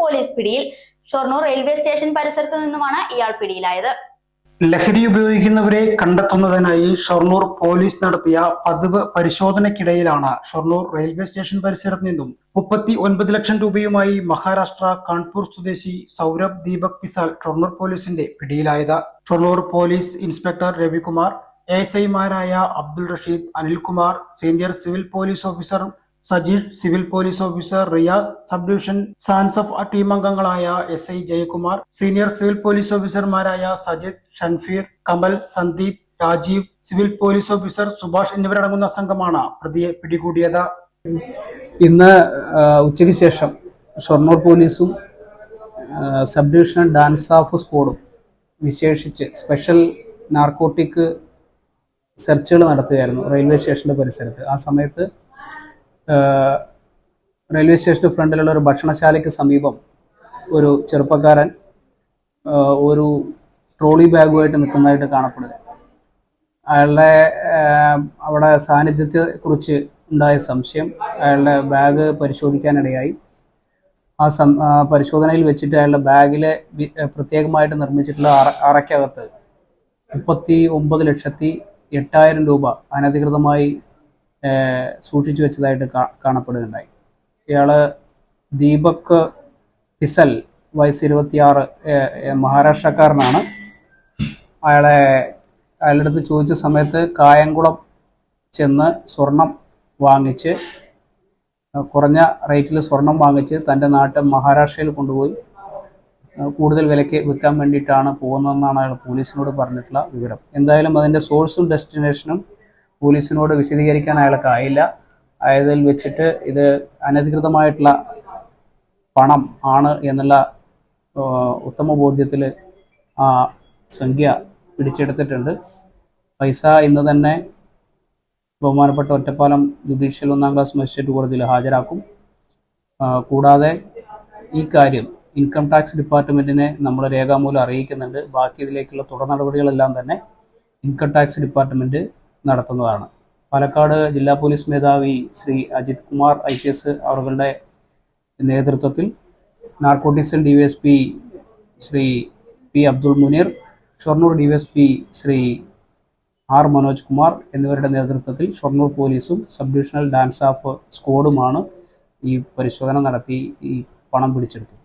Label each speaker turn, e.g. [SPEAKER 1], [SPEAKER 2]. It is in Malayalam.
[SPEAKER 1] പോലീസ് പിടിയിൽ ഷൊർണൂർ റെയിൽവേ സ്റ്റേഷൻ പരിസരത്ത് നിന്നുമാണ് ഇയാൾ പിടിയിലായത്.
[SPEAKER 2] ലഹരി ഉപയോഗിക്കുന്നവരെ കണ്ടെത്തുന്നതിനായി ഷൊർണൂർ പോലീസ് നടത്തിയ പതിവ് പരിശോധനയ്ക്കിടയിലാണ് ഷൊർണൂർ റെയിൽവേ സ്റ്റേഷൻ പരിസരത്ത് നിന്നും മുപ്പത്തി ഒൻപത് ലക്ഷം രൂപയുമായി മഹാരാഷ്ട്ര കാൺപൂർ സ്വദേശി സൗരഭ് ദീപക് പിസാൽ ഷൊർണൂർ പോലീസിന്റെ പിടിയിലായത്. Shoranur police inspector Ravikumar S ഐമാരായ Abdul Rasheed Anilkumar senior civil police officer Sajeesh civil police officer Riyas sub division dansaf team അംഗങ്ങളായ S I Jayakumar senior civil police ഓഫീസർമാരായ Sajith Shanfeer Kamal Sandeep Rajeev civil police officer Subhash എന്നിവരടങ്ങുന്ന സംഘമാണ് പ്രതിയെ പിടികൂടിയത്.
[SPEAKER 3] ഇന്ന് ഉച്ചയ്ക്ക് ശേഷം ഷൊർണൂർ പോലീസും സബ് ഡിവിഷണൽ ഡാൻസ് ഓഫ് സ്കോഡും വിശേഷിച്ച് സ്പെഷ്യൽ നാർക്കോട്ടിക് സെർച്ചുകൾ നടത്തുകയായിരുന്നു റെയിൽവേ സ്റ്റേഷന്റെ പരിസരത്ത്. ആ സമയത്ത് റെയിൽവേ സ്റ്റേഷന് ഫ്രണ്ടിലുള്ള ഒരു ഭക്ഷണശാലയ്ക്ക് സമീപം ഒരു ചെറുപ്പക്കാരൻ ഒരു ട്രോളി ബാഗുമായിട്ട് നിൽക്കുന്നതായിട്ട് കാണപ്പെടുക അയാളുടെ അവിടെ സാന്നിധ്യത്തെ കുറിച്ച് ഉണ്ടായ സംശയം അയാളുടെ ബാഗ് പരിശോധിക്കാനിടയായി. ആ സം പരിശോധനയിൽ വെച്ചിട്ട് അയാളുടെ ബാഗിലെ പ്രത്യേകമായിട്ട് നിർമ്മിച്ചിട്ടുള്ള അറ അറയ്ക്കകത്ത് മുപ്പത്തി ഒമ്പത് ലക്ഷത്തി എട്ടായിരം രൂപ അനധികൃതമായി സൂക്ഷിച്ചു വെച്ചതായിട്ട് കാണപ്പെടുകയുണ്ടായി. ഇയാൾ ദീപക് പിസൽ വയസ്സ് ഇരുപത്തിയാറ് മഹാരാഷ്ട്രക്കാരനാണ്. അയാളെ അയാളുടെ അടുത്ത് ചോദിച്ച സമയത്ത് കായംകുളം ചെന്ന് സ്വർണം വാങ്ങിച്ച് കുറഞ്ഞ റേറ്റിൽ സ്വർണം വാങ്ങിച്ച് തന്റെ നാട്ടിൽ മഹാരാഷ്ട്രയിൽ കൊണ്ടുപോയി. കൂടുതൽ വിലയ്ക്ക് വിൽക്കാൻ വേണ്ടിയിട്ടാണ് പോകുന്നതെന്നാണ് അയാൾ പോലീസിനോട് പറഞ്ഞിട്ടുള്ള വിവരം. എന്തായാലും അതിന്റെ സോഴ്സും ഡെസ്റ്റിനേഷനും പോലീസിനോട് വിശദീകരിക്കാൻ അയാൾക്കായില്ല ആയതിൽ വെച്ചിട്ട് ഇത് അനധികൃതമായിട്ടുള്ള പണം ആണ് എന്നുള്ള ഉത്തമ ബോധ്യത്തിൽ ആ സംഖ്യ പിടിച്ചെടുത്തിട്ടുണ്ട്. പൈസ ഇന്ന് തന്നെ ബഹുമാനപ്പെട്ട ഒറ്റപ്പാലം ജുഡീഷ്യൽ ഒന്നാം ക്ലാസ് മജിസ്ട്രേറ്റ് കോടതിയിൽ ഹാജരാക്കും. കൂടാതെ ഈ കാര്യം ഇൻകം ടാക്സ് ഡിപ്പാർട്ട്മെന്റിനെ നമ്മൾ രേഖാമൂലം അറിയിക്കുന്നുണ്ട്. ബാക്കി ഇതിലേക്കുള്ള തുടർ നടപടികളെല്ലാം തന്നെ ഇൻകം ടാക്സ് ഡിപ്പാർട്ട്മെന്റ് നടത്തുന്നതാണ്. പാലക്കാട് ജില്ലാ പോലീസ് മേധാവി Shri Ajith Kumar I P S അവരുടെ നേതൃത്വത്തിൽ narcotics D V S P Shri P Abdul Muneer Shoranur D V S P Shri R Manoj Kumar എന്നിവരുടെ നേതൃത്വത്തിൽ ഷൊർണൂർ പോലീസും സബ് ഡിവിഷണൽ ഡാൻസ് ഓഫ് സ്ക്വാഡുമാണ് ഈ പരിശോധന നടത്തി ഈ പണം പിടിച്ചെടുത്തത്.